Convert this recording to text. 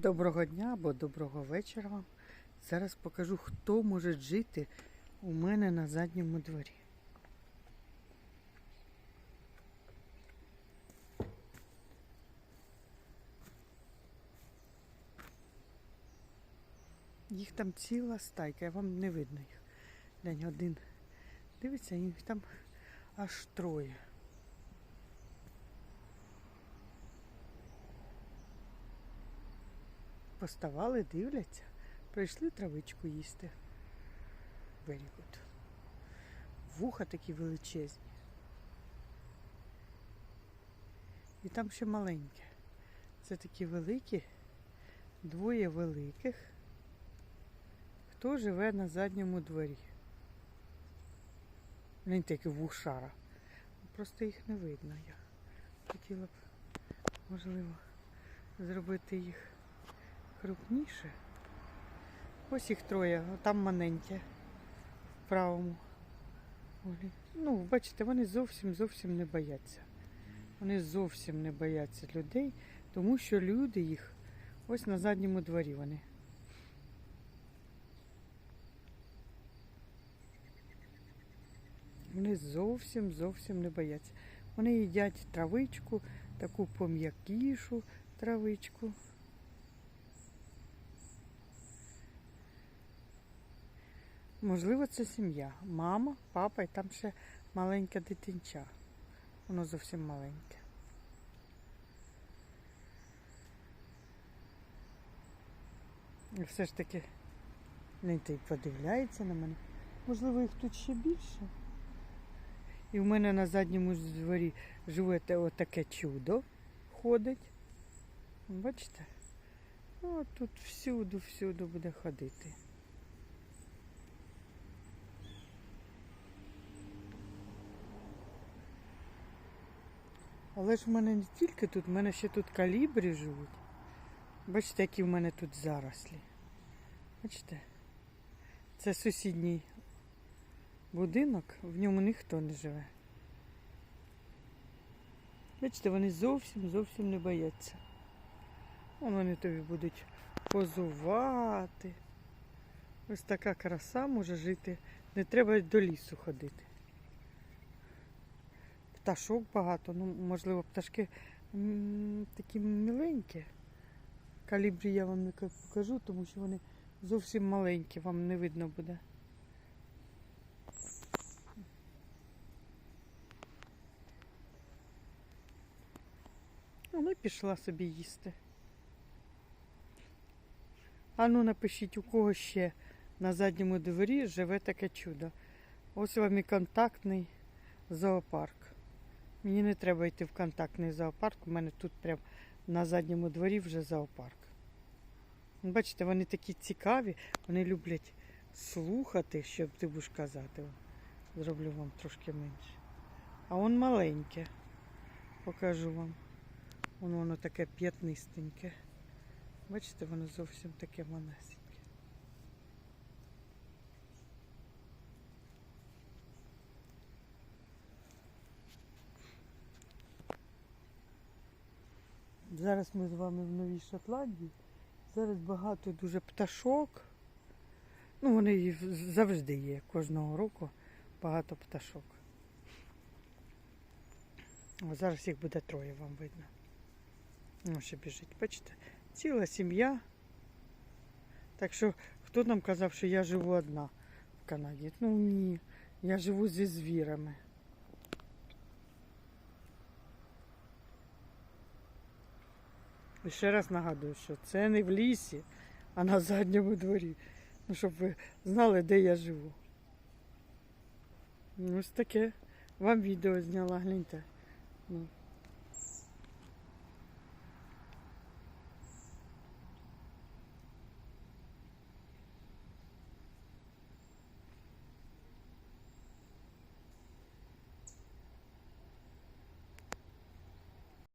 Доброго дня або доброго вечора вам. Зараз покажу, хто може жити у мене на задньому дворі. Їх там ціла стайка, вам не видно їх. День один. Дивіться, їх там аж троє. Поставали, дивляться, прийшли травичку їсти. Good. Вуха такі величезні. І там ще маленьке. Це такі великі, двоє великих. Хто живе на задньому дворі? Він такі вушара. Просто їх не видно. Я хотіла б, можливо, зробити їх крупніше. Ось їх троє, там маленьке в правому. Ну, бачите, вони зовсім зовсім не бояться. Вони зовсім не бояться людей, тому що люди їх ось на задньому дворі вони. Вони зовсім зовсім не бояться. Вони їдять травичку, таку пом'якішу травичку. Можливо, це сім'я. Мама, папа і там ще маленька дитинча. Воно зовсім маленьке. І все ж таки той подивляється на мене. Можливо, їх тут ще більше. І в мене на задньому дворі живе отаке чудо ходить. Бачите? О, тут всюди буде ходити. Але ж в мене не тільки тут, в мене ще тут калібрі живуть. Бачите, які в мене тут зарослі. Бачите? Це сусідній будинок, в ньому ніхто не живе. Бачите, вони зовсім зовсім не бояться. Вон Вони тобі будуть позувати. Ось така краса може жити. Не треба до лісу ходити. Пташок багато, ну, можливо, пташки такі міленькі. Калібрі я вам не покажу, тому що вони зовсім маленькі, вам не видно буде. Вона пішла собі їсти. А ну напишіть, у кого ще на задньому дворі живе таке чудо. Ось вам і контактний зоопарк. Мені не треба йти в контактний зоопарк. У мене тут прям на задньому дворі вже зоопарк. Бачите, вони такі цікаві, вони люблять слухати, що ти будеш казати. Зроблю вам трошки менше. А он маленьке. Покажу вам. Воно, воно таке п'ятнистеньке. Бачите, воно зовсім таке манесеньке. Зараз ми з вами в Новій Шотландії. Зараз багато дуже пташок. Ну, вони завжди є кожного року багато пташок. О, зараз їх буде троє, вам видно. Ну, ще біжить, бачите? Ціла сім'я. Так що, хто нам казав, що я живу одна в Канаді? Ну ні, я живу зі звірами. І ще раз нагадую, що це не в лісі, а на задньому дворі. Ну, щоб ви знали, де я живу. Ну, ось таке. Вам відео зняла, гляньте. Ну,